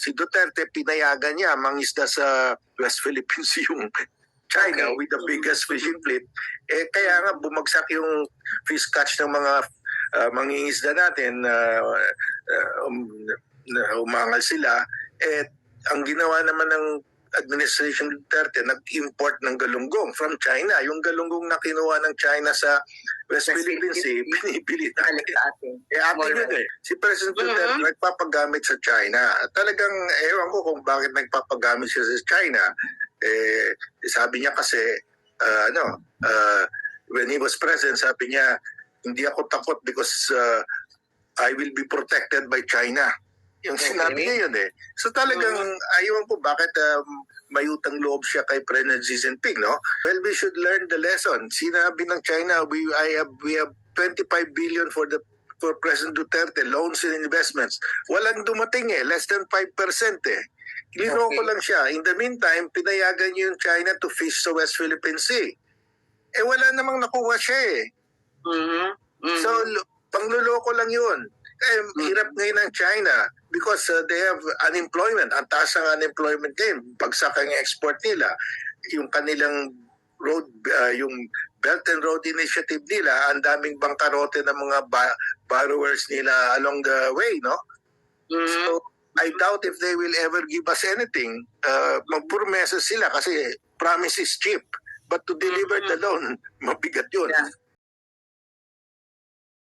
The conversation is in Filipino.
si Duterte pinayagan niya mangisda sa West Philippines yung China Okay. with the biggest fishing fleet. Eh kaya nga bumagsak yung fish catch ng mga uh, mangingisda natin na um, na umangal sila. Eh ang ginawa naman ng administration Duterte, nag-import ng galunggong from China. Yung galunggong na kinuha ng China sa West, West Philippines, eh, Philippines. binibili Balik natin. sa atin. Eh, atin yun eh. Si President Duterte Mhm. nagpapagamit sa China. Talagang, ewan ko kung bakit nagpapagamit siya sa China. Eh, sabi niya kasi, uh, ano, uh, when he was president, sabi niya, hindi ako takot because uh, I will be protected by China. Yung Okay. sinabi niya yun eh. So talagang, ayaw ko bakit um, may utang loob siya kay President Xi Jinping, no? Well, we should learn the lesson. Sinabi ng China, we, I have, we have 25 billion for the for President Duterte, loans and investments. Walang dumating eh, less than 5% eh. Linoko Okay. lang siya. In the meantime, pinayagan niyo yung China to fish sa West Philippine Sea. Eh wala namang nakuha siya eh. Mhm. Mhm. So, lo- pangluloko lang yun. Eh, hirap ngayon ng China because uh, they have unemployment. Ang taas ang unemployment ngayon. Pagsak ang export nila. Yung kanilang road, uh, yung Belt and Road Initiative nila, ang daming bangkarote ng mga ba- borrowers nila along the way, no? Mhm. So, I doubt if they will ever give us anything. Uh, magpurmesa sila kasi promise is cheap. But to deliver the loan, mabigat yun. Yeah.